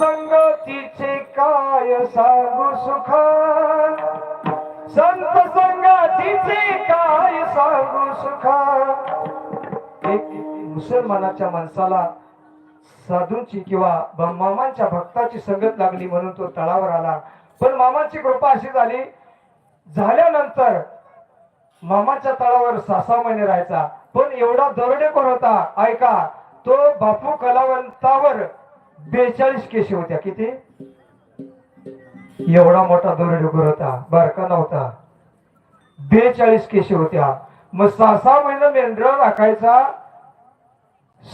संगतीचे काय सांगू सुख संत संगतीचे काय सांगू सुख एक मुसलमानाच्या माणसाला साधूंची किंवा मामांच्या भक्ताची संगत लागली म्हणून तो तळावर आला. पण मामांची कृपा अशी झाली झाल्यानंतर मामाच्या तळावर सहा सहा महिने राहायचा. पण एवढा दरोडेखोर होता? ऐका तो बापू कलावंतावर बेचाळीस केशी होत्या किती? एवढा मोठा दरोडेखोर होता बारका नव्हता. बेचाळीस केशी होत्या. मग सहा सहा महिना मेंढर राखायचा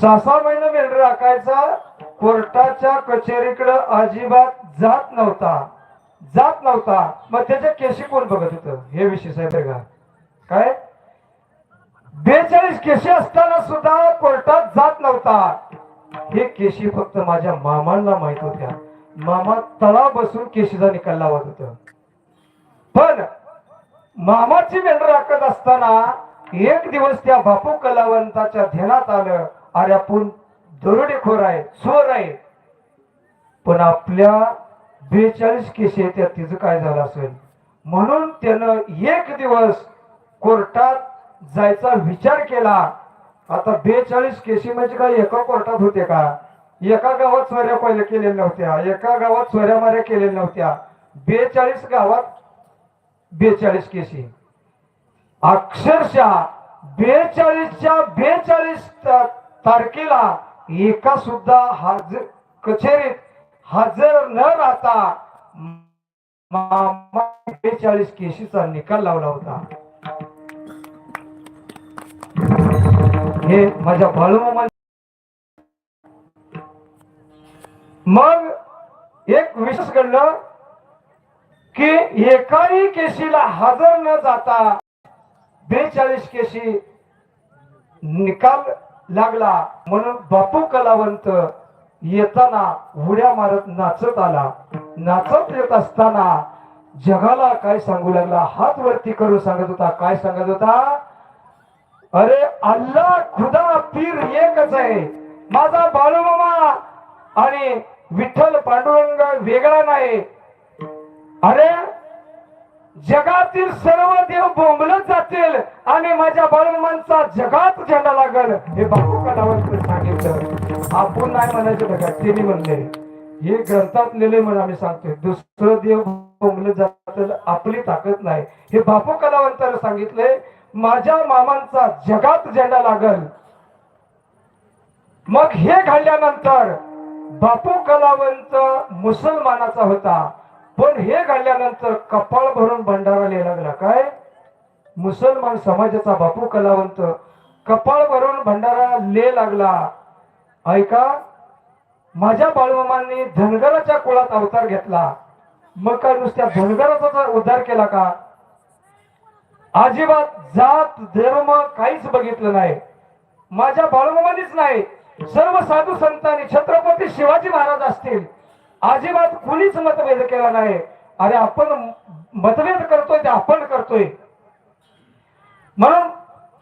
सहा सहा महिना मेंढर राखायचा कोर्टाच्या कचेरीकडे अजिबात जात नव्हता. जात नव्हता. मग त्याच्या केशी कोण बघत होतं? हे विषय साहेब का? काय? बेचाळीस केशी असताना सुद्धा कोर्टात जात नव्हता. हे केशी फक्त माझ्या मामांना माहीत होत्या. मामा तळा बसून केशीचा निकाल लावत होत पण मामाची मेंढर राखत असताना एक दिवस त्या बापू कलावंताच्या ध्यानात आलं अरे आपण दरोडेखोर आहे चोर आहे. पण आपल्या बेचाळीस केशी येत्या त्या तिचं काय झालं असेल? म्हणून त्यानं एक दिवस कोर्टात जायचा विचार केला. आता बेचाळीस केशी म्हणजे काय? एका कोर्टात होते का? एका गावात चोऱ्या पहिल्या केलेल्या नव्हत्या. एका गावात चोऱ्या माऱ्या केलेल्या नव्हत्या. बेचाळीस गावात बेचाळीस केसी अक्षरशः बेचाळीसच्या बेचाळीस तारखेला एका सुद्धा हजर कचेरीत हजर न राहता मामा बेचाळीस केशीचा निकाल लावला होता. हे माझ्या बाळूमामा मग एक विशेष घडलं की एकाही केशीला हजर न जाता बेचाळीस केशी निकाल लागला. म्हणून बापू कलावंत येताना उड्या मारत नाचत आला. नाचत येत असताना जगाला काय सांगू लागला? हात वरती करून सांगत होता. काय सांगत होता? अरे अल्लाह खुदा पीर एकच आहे. माझा बाळूमामा आणि विठ्ठल पांडुरंग वेगळा नाही. अरे जगातील सर्व देव बोंबलत जातील आणि माझ्या बाळूमांचा जगात झेंडा लागल हे बापू कलावंत सांगितलं. आपण नाही म्हणायचं बघा त्यांनी म्हणले. हे ग्रंथात लिहिले म्हणून आम्ही सांगतोय दुसरं देव बोंबलत जातील आपली ताकद नाही. हे बापू कलावंताला सांगितलंय माझ्या मामांचा जगात झेंडा लागल. मग हे घडल्यानंतर बापू कलावंत मुसलमानाचा होता. पण हे घडल्यानंतर कपाळ भरून भंडारा लिहायला लागला. काय? मुसलमान समाजाचा बापू कलावंत कपाळ भरून भंडारा ले लागला. ऐका माझ्या बाळमामांनी धनगराच्या कुळात अवतार घेतला. मग काय नुसत्या धनगराचा उद्धार केला का? अजिबात जात धर्म काहीच बघितलं नाही. माझ्या बाळूमानीच नाही. सर्व साधू संतांनी छत्रपती शिवाजी महाराज असतील. अजिबात कुणीच मतभेद केला नाही. अरे आपण मतभेद करतोय ते आपण करतोय. म्हणून